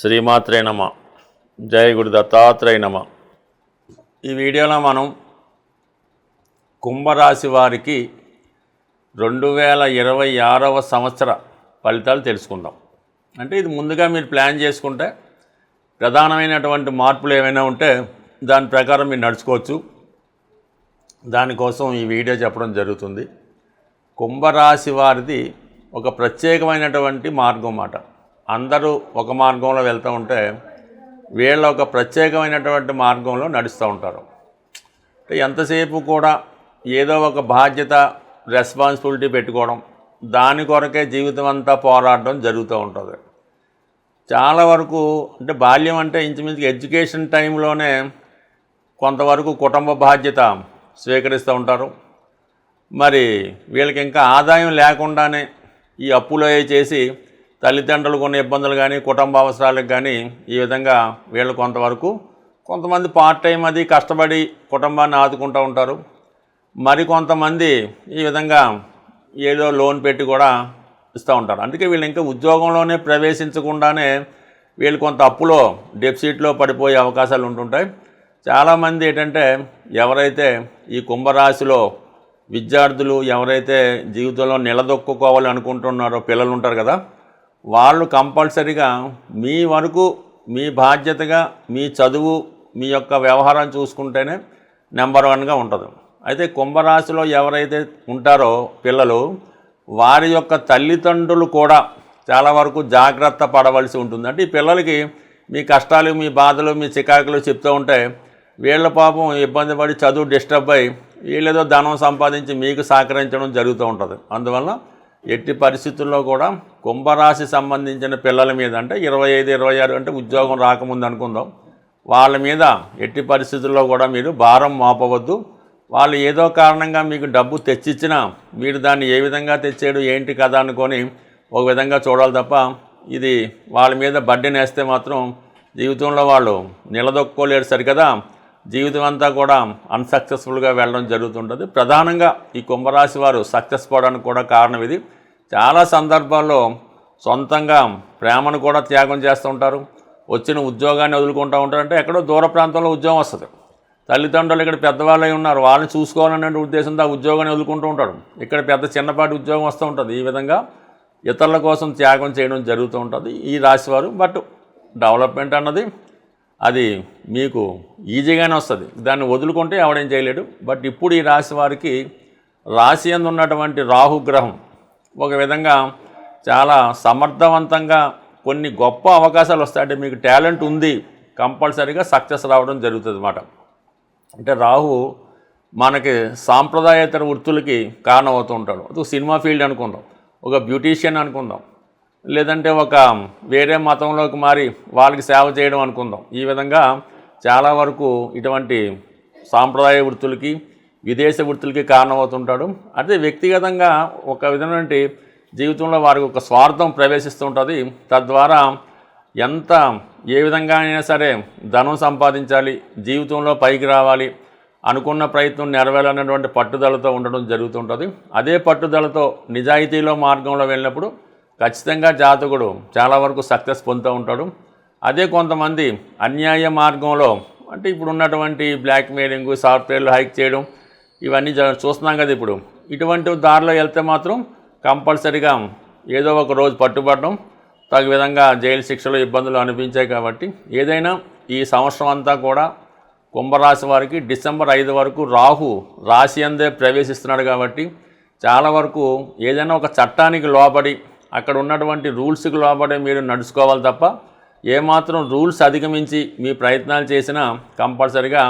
శ్రీమాత్రే నమ. జయ గురు దత్తాత్రేయ నమ. ఈ వీడియోలో మనం కుంభరాశి వారికి రెండు వేల ఇరవై ఆరవ సంవత్సర ఫలితాలు తెలుసుకుందాం. అంటే ఇది ముందుగా మీరు ప్లాన్ చేసుకుంటే ప్రధానమైనటువంటి మార్పులు ఏమైనా ఉంటే దాని ప్రకారం మీరు నడుచుకోవచ్చు. దానికోసం ఈ వీడియో చెప్పడం జరుగుతుంది. కుంభరాశి వారిది ఒక ప్రత్యేకమైనటువంటి మార్గం మాట అందరూ ఒక మార్గంలో వెళ్తూ ఉంటే వీళ్ళ ఒక ప్రత్యేకమైనటువంటి మార్గంలో నడుస్తూ ఉంటారు. ఎంతసేపు కూడా ఏదో ఒక బాధ్యత రెస్పాన్సిబిలిటీ పెట్టుకోవడం దాని కొరకే జీవితం అంతా పోరాడడం జరుగుతూ ఉంటుంది. చాలా వరకు అంటే బాల్యం అంటే ఇంచుమించు ఎడ్యుకేషన్ టైంలోనే కొంతవరకు కుటుంబ బాధ్యత స్వీకరిస్తూ ఉంటారు. మరి వీళ్ళకి ఇంకా ఆదాయం లేకుండానే ఈ అప్పులు అవి చేసి తల్లిదండ్రులు కొన్ని ఇబ్బందులు కానీ కుటుంబ అవసరాలకు కానీ ఈ విధంగా వీళ్ళు కొంతవరకు కొంతమంది పార్ట్ టైం అది కష్టపడి కుటుంబాన్ని ఆదుకుంటూ ఉంటారు. మరి కొంతమంది ఈ విధంగా ఏదో లోన్ పెట్టి కూడా ఇస్తూ ఉంటారు. అందుకే వీళ్ళు ఇంకా ఉద్యోగంలోనే ప్రవేశించకుండానే వీళ్ళు కొంత అప్పులో డెఫిసిట్లో పడిపోయే అవకాశాలు ఉంటుంటాయి. చాలామంది ఏంటంటే ఎవరైతే ఈ కుంభరాశిలో విద్యార్థులు ఎవరైతే జీవితంలో నిలదొక్కుకోవాలి అనుకుంటున్నారో పిల్లలు ఉంటారు కదా వాళ్ళు కంపల్సరిగా మీ వరకు మీ బాధ్యతగా మీ చదువు మీ యొక్క వ్యవహారం చూసుకుంటేనే నెంబర్ వన్గా ఉంటుంది. అయితే కుంభరాశిలో ఎవరైతే ఉంటారో పిల్లలు వారి యొక్క తల్లిదండ్రులు కూడా చాలా వరకు జాగ్రత్త పడవలసి ఉంటుంది. అంటే ఈ పిల్లలకి మీ కష్టాలు మీ బాధలు మీ చికాకులు చెప్తూ ఉంటే వీళ్ళ పాపం ఇబ్బంది పడి చదువు డిస్టర్బ్ అయ్యి వీళ్ళేదో ధనం సంపాదించి మీకు సహకరించడం జరుగుతూ ఉంటుంది. అందువల్ల ఎట్టి పరిస్థితుల్లో కూడా కుంభరాశి సంబంధించిన పిల్లల మీద అంటే ఇరవై ఐదు ఇరవై ఆరు అంటే ఉద్యోగం రాకముందు అనుకుందాం. వాళ్ళ మీద ఎట్టి పరిస్థితుల్లో కూడా మీరు భారం మోపవద్దు. వాళ్ళు ఏదో కారణంగా మీకు డబ్బు తెచ్చిచ్చినా మీరు దాన్ని ఏ విధంగా తెచ్చాడు ఏంటి కదా అనుకొని ఒక విధంగా చూడాలి తప్ప ఇది వాళ్ళ మీద బడ్డెనేస్తే మాత్రం జీవితంలో వాళ్ళు నిలదొక్కోలేరు సరికదా? జీవితం అంతా కూడా అన్సక్సెస్ఫుల్గా వెళ్ళడం జరుగుతుంటుంది. ప్రధానంగా ఈ కుంభరాశి వారు సక్సెస్ పోవడానికి కూడా కారణం ఇది. చాలా సందర్భాల్లో సొంతంగా ప్రేమను కూడా త్యాగం చేస్తూ ఉంటారు. వచ్చిన ఉద్యోగాన్ని వదులుకుంటూ ఉంటారు. అంటే ఎక్కడో దూర ప్రాంతంలో ఉద్యోగం వస్తుంది. తల్లిదండ్రులు ఇక్కడ పెద్దవాళ్ళు ఉన్నారు. వాళ్ళని చూసుకోవాలనే ఉద్దేశంతో ఆ ఉద్యోగాన్ని వదులుకుంటూ ఉంటాడు ఇక్కడ పెద్ద చిన్నపాటి ఉద్యోగం వస్తూ ఉంటుంది. ఈ విధంగా ఇతరుల కోసం త్యాగం చేయడం జరుగుతూ ఉంటుంది ఈ రాశివారు బట్ డెవలప్మెంట్ అన్నది అది మీకు ఈజీగానే వస్తుంది. దాన్ని వదులుకుంటే ఎవడేం చేయలేడు. బట్ ఇప్పుడు ఈ రాశి వారికి రాశి ఎందు ఉన్నటువంటి రాహుగ్రహం ఒక విధంగా చాలా సమర్థవంతంగా కొన్ని గొప్ప అవకాశాలు వస్తాయంటే మీకు టాలెంట్ ఉంది. కంపల్సరీగా సక్సెస్ రావడం జరుగుతుంది అన్నమాట అంటే రాహు మనకి సాంప్రదాయేతర వృత్తులకి కారణం అవుతూ ఉంటాడు. ఒక సినిమా ఫీల్డ్ అనుకుందాం. ఒక బ్యూటీషియన్ అనుకుందాం. లేదంటే ఒక వేరే మతంలోకి మారి వాళ్ళకి సేవ చేయడం అనుకుందాం. ఈ విధంగా చాలా వరకు ఇటువంటి సాంప్రదాయ వృత్తులకి విదేశ వృత్తులకి కారణమవుతుంటాడు. అదే వ్యక్తిగతంగా ఒక విధమైన జీవితంలో వారికి ఒక స్వార్థం ప్రవేశిస్తుంటుంది. తద్వారా ఎంత ఏ విధంగా అయినా సరే ధనం సంపాదించాలి జీవితంలో పైకి రావాలి అనుకున్న ప్రయత్నం నెరవేరాలన్నటువంటి పట్టుదలతో ఉండడం జరుగుతుంటుంది. అదే పట్టుదలతో నిజాయితీలో మార్గంలో వెళ్ళినప్పుడు ఖచ్చితంగా జాతకుడు చాలా వరకు సక్సెస్ పొందుతూ ఉంటాడు. అదే కొంతమంది అన్యాయ మార్గంలో అంటే ఇప్పుడు ఉన్నటువంటి బ్లాక్మెయిలింగ్ సాఫ్ట్వేర్లు హైక్ చేయడం ఇవన్నీ జ- చూస్తున్నాం కదా ఇప్పుడు. ఇటువంటి దారిలో వెళ్తే మాత్రం కంపల్సరీగా ఏదో ఒక రోజు పట్టుబడడం తగు విధంగా జైలు శిక్షలు ఇబ్బందులు అనిపించాయి కాబట్టి ఏదైనా ఈ సంవత్సరం అంతా కూడా కుంభరాశి వారికి డిసెంబర్ ఐదు వరకు రాహు రాశి అందే ప్రవేశిస్తున్నాడు కాబట్టి చాలా వరకు ఏదైనా ఒక చట్టానికి లోబడి అక్కడ ఉన్నటువంటి రూల్స్కి లోబడి మీరు నడుచుకోవాలి తప్ప ఏమాత్రం రూల్స్ అధిగమించి మీ ప్రయత్నాలు చేసినా కంపల్సరిగా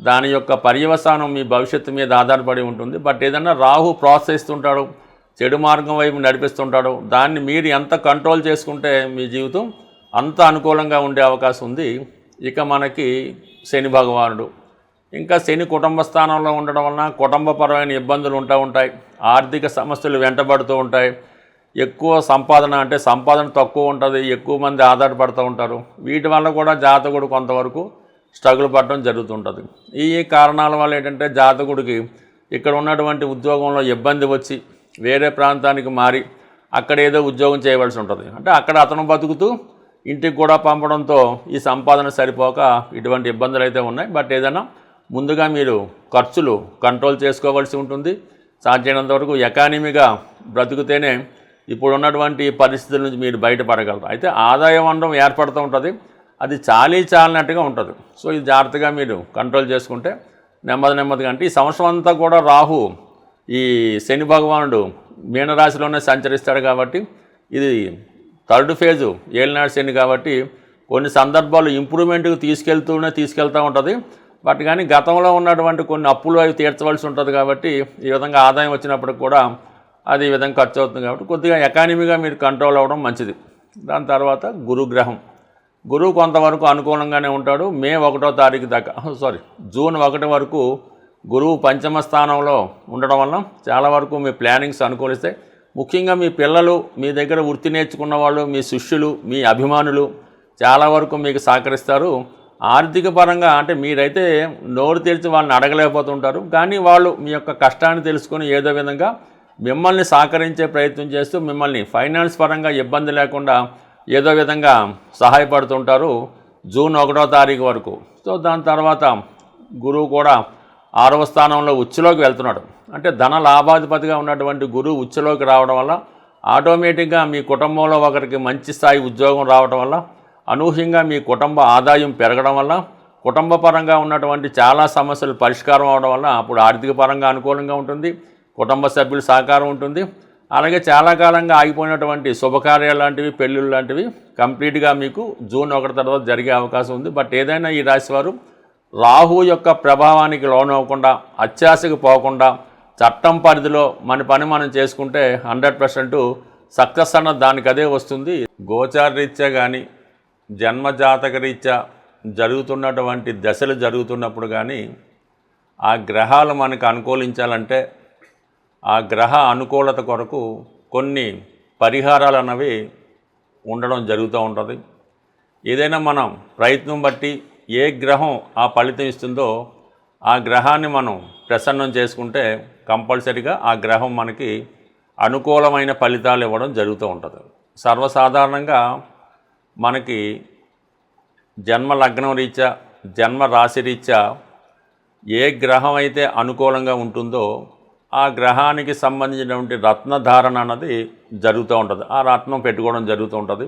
దాని యొక్క పర్యవసానం మీ భవిష్యత్తు మీద ఆధారపడి ఉంటుంది. బట్ ఏదైనా రాహు ప్రోత్సహిస్తుంటాడు చెడు మార్గం వైపు నడిపిస్తుంటాడు దాన్ని మీరు ఎంత కంట్రోల్ చేసుకుంటే మీ జీవితం అంత అనుకూలంగా ఉండే అవకాశం ఉంది. ఇక మనకి శని భగవానుడు. ఇంకా శని కుటుంబ స్థానంలో ఉండడం వలన కుటుంబపరమైన ఇబ్బందులు ఉంటూ ఉంటాయి. ఆర్థిక సమస్యలు వెంటబడుతూ ఉంటాయి. ఎక్కువ సంపాదన అంటే సంపాదన తక్కువ ఉంటుంది ఎక్కువ మంది ఆధారపడుతూ ఉంటారు. వీటి వల్ల కూడా జాతకుడు కొంతవరకు స్ట్రగుల్ పడడం జరుగుతుంటుంది. ఈ కారణాల వల్ల ఏంటంటే జాతకుడికి ఇక్కడ ఉన్నటువంటి ఉద్యోగంలో ఇబ్బంది వచ్చి వేరే ప్రాంతానికి మారి అక్కడ ఏదో ఉద్యోగం చేయవలసి ఉంటుంది. అంటే అక్కడ అతను బతుకుతూ ఇంటికి కూడా పంపడంతో ఈ సంపాదన సరిపోక ఇటువంటి ఇబ్బందులు అయితే ఉన్నాయి. బట్ ఏదైనా ముందుగా మీరు ఖర్చులు కంట్రోల్ చేసుకోవాల్సి ఉంటుంది. సాధ్యమైనంత వరకు ఎకానమీగా బ్రతుకుతేనే ఇప్పుడు ఉన్నటువంటి పరిస్థితుల నుంచి మీరు బయటపడగలరు. అయితే ఆదాయ వనరం ఏర్పడుతూ ఉంటుంది. అది చాలీ చాలినట్టుగా ఉంటుంది. సో ఇది జాగ్రత్తగా మీరు కంట్రోల్ చేసుకుంటే నెమ్మది నెమ్మదిగా అంటే ఈ సంవత్సరం అంతా కూడా రాహు ఈ శని భగవానుడు మీనరాశిలోనే సంచరిస్తాడు కాబట్టి ఇది థర్డ్ ఫేజు ఏలినాడు శని కాబట్టి కొన్ని సందర్భాలు ఇంప్రూవ్మెంట్కి తీసుకెళ్తూనే తీసుకెళ్తూ ఉంటుంది. బట్ కానీ గతంలో ఉన్నటువంటి కొన్ని అప్పులు అవి తీర్చవలసి ఉంటుంది కాబట్టి ఈ విధంగా ఆదాయం వచ్చినప్పటికి కూడా అది ఈ విధంగా ఖర్చు అవుతుంది కాబట్టి కొద్దిగా ఎకానమీగా మీరు కంట్రోల్ అవ్వడం మంచిది. దాని తర్వాత గురుగ్రహం గురువు కొంతవరకు అనుకూలంగానే ఉంటాడు. మే ఒకటో తారీఖు దాకా సారీ జూన్ ఒకటి వరకు గురువు పంచమ స్థానంలో ఉండడం వల్ల చాలా వరకు మీ ప్లానింగ్స్ అనుకూలిస్తాయి. ముఖ్యంగా మీ పిల్లలు మీ దగ్గర వృత్తి నేర్చుకున్న వాళ్ళు మీ శిష్యులు మీ అభిమానులు చాలా వరకు మీకు సహకరిస్తారు. ఆర్థిక పరంగా అంటే మీరైతే నోరు తెరిచి వాళ్ళని అడగలేకపోతుంటారు. కానీ వాళ్ళు మీ యొక్క కష్టాన్ని తెలుసుకొని ఏదో విధంగా మిమ్మల్ని సహకరించే ప్రయత్నం చేస్తూ మిమ్మల్ని ఫైనాన్స్ పరంగా ఇబ్బంది లేకుండా ఏదో విధంగా సహాయపడుతుంటారు జూన్ ఒకటో తారీఖు వరకు. సో దాని తర్వాత గురువు కూడా ఆరవ స్థానంలో ఉచ్చులోకి వెళ్తున్నాడు. అంటే ధన లాభాధిపతిగా ఉన్నటువంటి గురువు ఉచ్చులోకి రావడం వల్ల ఆటోమేటిక్గా మీ కుటుంబంలో ఒకరికి మంచి స్థాయి ఉద్యోగం రావడం వల్ల అనూహ్యంగా మీ కుటుంబ ఆదాయం పెరగడం వల్ల కుటుంబ పరంగా ఉన్నటువంటి చాలా సమస్యలు పరిష్కారం అవడం వల్ల అప్పుడు ఆర్థిక పరంగా అనుకూలంగా ఉంటుంది. కుటుంబ సభ్యుల సహకారం ఉంటుంది. అలాగే చాలా కాలంగా ఆగిపోయినటువంటి శుభకార్యాలు లాంటివి పెళ్ళిళ్ళు లాంటివి కంప్లీట్గా మీకు జూన్ ఒకటి తర్వాత జరిగే అవకాశం ఉంది. బట్ ఏదైనా ఈ రాశివారు రాహు యొక్క ప్రభావానికి లోనవ్వకుండా అత్యాశకు పోకుండా చట్టం పరిధిలో మన పని మనం చేసుకుంటే హండ్రెడ్ పర్సెంట్ సక్సెస్ అన్న దానికి అదే వస్తుంది. గోచార రీత్యా కానీ జన్మజాతక రీత్యా జరుగుతున్నటువంటి దశలు జరుగుతున్నప్పుడు కానీ ఆ గ్రహాలు మనకు అనుకూలించాలంటే ఆ గ్రహ అనుకూలత కొరకు కొన్ని పరిహారాలు అన్నవి ఉండడం జరుగుతూ ఉంటుంది. ఏదైనా మనం ప్రయత్నం బట్టి ఏ గ్రహం ఆ ఫలితం ఇస్తుందో ఆ గ్రహాన్ని మనం ప్రసన్నం చేసుకుంటే కంపల్సరిగా ఆ గ్రహం మనకి అనుకూలమైన ఫలితాలు ఇవ్వడం జరుగుతూ ఉంటుంది. సర్వసాధారణంగా మనకి జన్మ లగ్నం రీత్యా జన్మ రాశి రీత్యా ఏ గ్రహం అయితే అనుకూలంగా ఉంటుందో ఆ గ్రహానికి సంబంధించినటువంటి రత్నధారణ అన్నది జరుగుతూ ఉంటుంది. ఆ రత్నం పెట్టుకోవడం జరుగుతూ ఉంటుంది.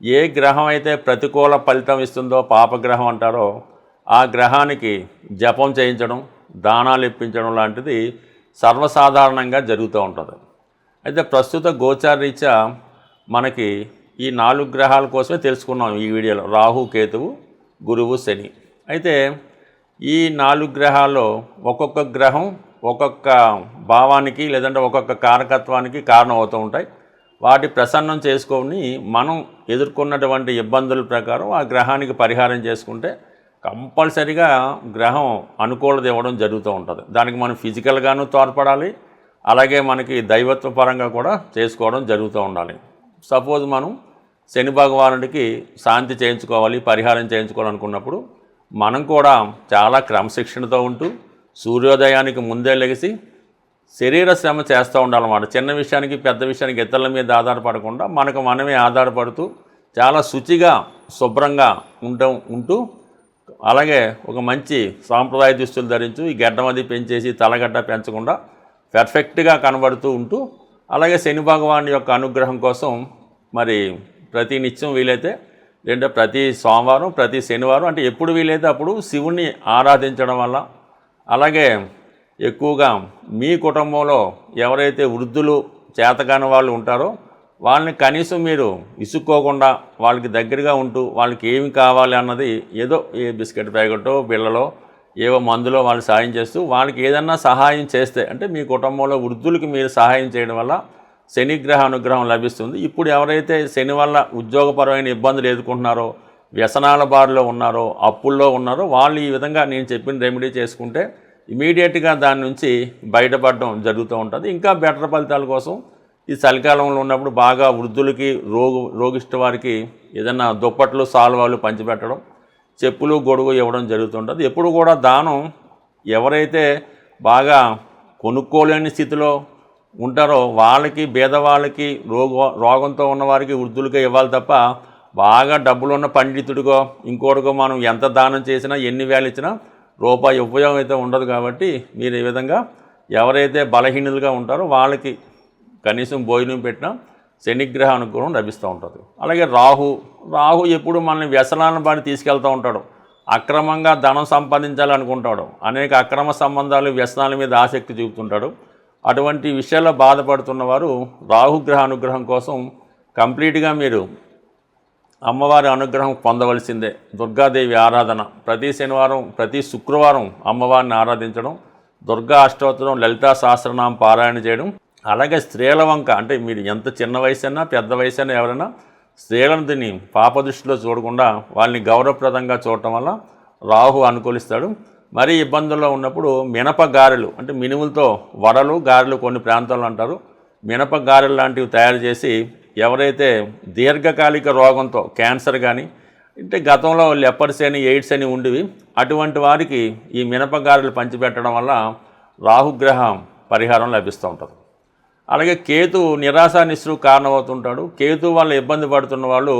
ఏ గ్రహం అయితే ప్రతికూల ఫలితం ఇస్తుందో పాపగ్రహం అంటారో ఆ గ్రహానికి జపం చేయించడం దానాలు ఇప్పించడం లాంటిది సర్వసాధారణంగా జరుగుతూ ఉంటుంది. అయితే ప్రస్తుత గోచారీత్యా మనకి ఈ నాలుగు గ్రహాల కోసమే తెలుసుకున్నాం ఈ వీడియోలో. రాహు కేతువు గురువు శని. అయితే ఈ నాలుగు గ్రహాల్లో ఒక్కొక్క గ్రహం ఒక్కొక్క భావానికి లేదంటే ఒక్కొక్క కారకత్వానికి కారణం అవుతూ ఉంటాయి. వాటి ప్రసన్నం చేసుకొని మనం ఎదుర్కొన్నటువంటి ఇబ్బందుల ప్రకారం ఆ గ్రహానికి పరిహారం చేసుకుంటే కంపల్సరిగా గ్రహం అనుకూలత ఇవ్వడం జరుగుతూ ఉంటుంది. దానికి మనం ఫిజికల్గాను తోడ్పడాలి. అలాగే మనకి దైవత్వ పరంగా కూడా చేసుకోవడం జరుగుతూ ఉండాలి. సపోజ్ మనం శని భగవానుడికి శాంతి చేయించుకోవాలి పరిహారం చేయించుకోవాలనుకున్నప్పుడు మనం కూడా చాలా క్రమశిక్షణతో ఉంటూ సూర్యోదయానికి ముందే లెగిసి శరీర శ్రమ చేస్తూ ఉండాలన్నమాట. చిన్న విషయానికి పెద్ద విషయానికి ఇతరుల మీద ఆధారపడకుండా మనకు మనమే ఆధారపడుతూ చాలా శుచిగా శుభ్రంగా ఉండటం ఉంటూ అలాగే ఒక మంచి సాంప్రదాయ దుస్తులు ధరించు ఈ గడ్డం అది పెంచేసి తలగడ్డ పెంచకుండా పెర్ఫెక్ట్గా కనబడుతూ ఉంటూ అలాగే శని భగవాన్ యొక్క అనుగ్రహం కోసం మరి ప్రతి నిత్యం వీలైతే లేదంటే ప్రతి సోమవారం ప్రతి శనివారం అంటే ఎప్పుడు వీలైతే అప్పుడు శివుణ్ణి ఆరాధించడం వల్ల అలాగే ఎక్కువగా మీ కుటుంబంలో ఎవరైతే వృద్ధులు చేతకాని వాళ్ళు ఉంటారో వాళ్ళని కనీసం మీరు ఇసుక్కోకుండా వాళ్ళకి దగ్గరగా ఉంటూ వాళ్ళకి ఏమి కావాలి అన్నది ఏదో ఏ బిస్కెట్ ప్యాకెటో బిళ్ళలో ఏవో మందులో వాళ్ళు సహాయం చేస్తూ వాళ్ళకి ఏదన్నా సహాయం చేస్తే అంటే మీ కుటుంబంలో వృద్ధులకి మీరు సహాయం చేయడం వల్ల శనిగ్రహ అనుగ్రహం లభిస్తుంది. ఇప్పుడు ఎవరైతే శని వల్ల ఉద్యోగపరమైన ఇబ్బందులు ఎదుర్కొంటున్నారో వ్యసనాల బారిలో ఉన్నారో అప్పుల్లో ఉన్నారో వాళ్ళు ఈ విధంగా నేను చెప్పిన రెమెడీ చేసుకుంటే ఇమీడియట్గా దాని నుంచి బయటపడడం జరుగుతూ ఉంటుంది. ఇంకా బెటర్ ఫలితాల కోసం ఈ చలికాలంలో ఉన్నప్పుడు బాగా వృద్ధులకి రోగు రోగిష్ట వారికి ఏదైనా దుప్పట్లు సాల్వాలు పంచిపెట్టడం చెప్పులు గొడుగు ఇవ్వడం జరుగుతుంటుంది ఎప్పుడు కూడా దానం ఎవరైతే బాగా కొనుక్కోలేని స్థితిలో ఉంటారో వాళ్ళకి పేదవాళ్ళకి రోగ రోగంతో ఉన్నవారికి వృద్ధులకి ఇవ్వాలి తప్ప బాగా డబ్బులున్న పండితుడిగో ఇంకోటిగో మనం ఎంత దానం చేసినా ఎన్ని వేలు ఇచ్చినా రూపాయి ఉపయోగం అయితే ఉండదు కాబట్టి మీరు ఈ విధంగా ఎవరైతే బలహీనులుగా ఉంటారో వాళ్ళకి కనీసం భోజనం పెట్టినా శనిగ్రహ అనుగ్రహం లభిస్తూ ఉంటుంది. అలాగే రాహు రాహు ఎప్పుడు మనల్ని వ్యసనాలను బాడి తీసుకెళ్తూ ఉంటాడు. అక్రమంగా ధనం సంపాదించాలనుకుంటాడు. అనేక అక్రమ సంబంధాలు వ్యసనాల మీద ఆసక్తి చూపుతుంటాడు. అటువంటి విషయాల్లో బాధపడుతున్న వారు రాహుగ్రహ అనుగ్రహం కోసం కంప్లీట్గా మీరు అమ్మవారి అనుగ్రహం పొందవలసిందే. దుర్గాదేవి ఆరాధన. ప్రతి శనివారం ప్రతి శుక్రవారం అమ్మవారిని ఆరాధించడం దుర్గా అష్టోత్తరం లలితా సహస్రనామం పారాయణ చేయడం అలాగే స్త్రీల వంక. అంటే మీరు ఎంత చిన్న వయసు అయినా పెద్ద వయసు అయినా ఎవరైనా స్త్రీలను దీన్ని పాపదృష్టిలో చూడకుండా వాళ్ళని గౌరవప్రదంగా చూడటం వల్ల రాహు అనుకూలిస్తాడు. మరీ ఇబ్బందుల్లో ఉన్నప్పుడు మినప గారెలు అంటే మినుములతో వడలు గారెలు కొన్ని ప్రాంతాల్లో అంటారు. మినప గారెలు లాంటివి తయారు చేసి ఎవరైతే దీర్ఘకాలిక రోగంతో క్యాన్సర్ కానీ అంటే గతంలో లెపర్స్ అని ఎయిడ్స్ అని ఉండేవి అటువంటి వారికి ఈ మినపగారెలు పంచిపెట్టడం వల్ల రాహుగ్రహం పరిహారం లభిస్తూ ఉంటుంది. అలాగే కేతు నిరాశా నిస్సు కారణమవుతుంటాడు. కేతు వల్ల ఇబ్బంది పడుతున్న వాళ్ళు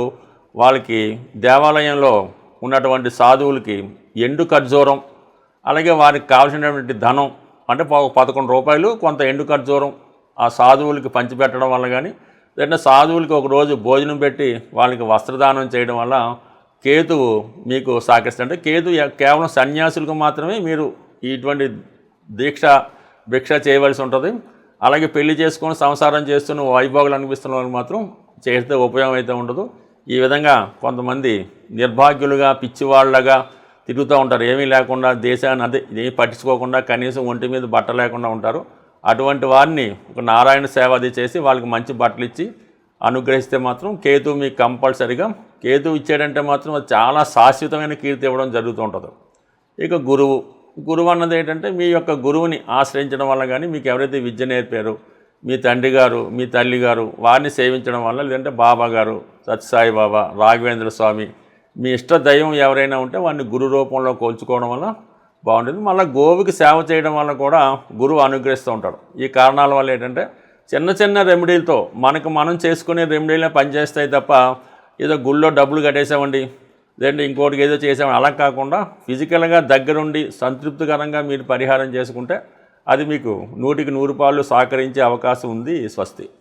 వాళ్ళకి దేవాలయంలో ఉన్నటువంటి సాధువులకి ఎండు ఖర్జూరం అలాగే వారికి కావాల్సినటువంటి ధనం అంటే పదకొండు రూపాయలు కొంత ఎండు ఖర్జూరం ఆ సాధువులకి పంచిపెట్టడం వల్ల కానీ లేదంటే సాధువులకి ఒకరోజు భోజనం పెట్టి వాళ్ళకి వస్త్రదానం చేయడం వల్ల కేతువు మీకు సహకరిస్తుంది అంటే కేతు కేవలం సన్యాసులకు మాత్రమే మీరు ఇటువంటి దీక్ష భిక్ష చేయవలసి ఉంటుంది. అలాగే పెళ్ళి చేసుకొని సంసారం చేస్తున్న వైభోగులు అనిపిస్తున్న వాళ్ళకి మాత్రం చేస్తే ఉపయోగం అయితే ఉండదు. ఈ విధంగా కొంతమంది నిర్భాగ్యులుగా పిచ్చివాళ్ళగా తిరుగుతూ ఉంటారు. ఏమీ లేకుండా దేశాన్ని అదే ఏమీ పట్టించుకోకుండా కనీసం ఒంటి మీద బట్ట లేకుండా ఉంటారు. అటువంటి వారిని ఒక నారాయణ సేవ అది చేసి వాళ్ళకి మంచి బట్టలు ఇచ్చి అనుగ్రహిస్తే మాత్రం కేతు మీకు కంపల్సరిగా కేతు ఇచ్చాడంటే మాత్రం అది చాలా శాశ్వతమైన కీర్తి ఇవ్వడం జరుగుతూ ఉంటుంది ఇక గురువు గురువు అన్నది ఏంటంటే మీ యొక్క గురువుని ఆశ్రయించడం వల్ల కానీ మీకు ఎవరైతే విద్య నేర్పారో మీ తండ్రి గారు మీ తల్లి గారు వారిని సేవించడం వల్ల లేదంటే బాబా గారు సత్యసాయి బాబా రాఘవేంద్ర స్వామి మీ ఇష్ట దైవం ఎవరైనా ఉంటే వారిని గురు రూపంలో కోల్చుకోవడం వల్ల బాగుంటుంది. మళ్ళీ గోవుకి సేవ చేయడం వల్ల కూడా గురువు అనుగ్రహిస్తూ ఉంటాడు. ఈ కారణాల వల్ల ఏంటంటే చిన్న చిన్న రెమెడీలతో మనకు మనం చేసుకునే రెమెడీలే పనిచేస్తాయి తప్ప ఏదో గుళ్ళో డబ్బులు కట్టేసామండి లేదంటే ఇంకోటికి ఏదో చేసామని అలా కాకుండా ఫిజికల్గా దగ్గరుండి సంతృప్తికరంగా మీరు పరిహారం చేసుకుంటే అది మీకు నూటికి నూరు పాలు సహకరించే అవకాశం ఉంది స్వస్తి.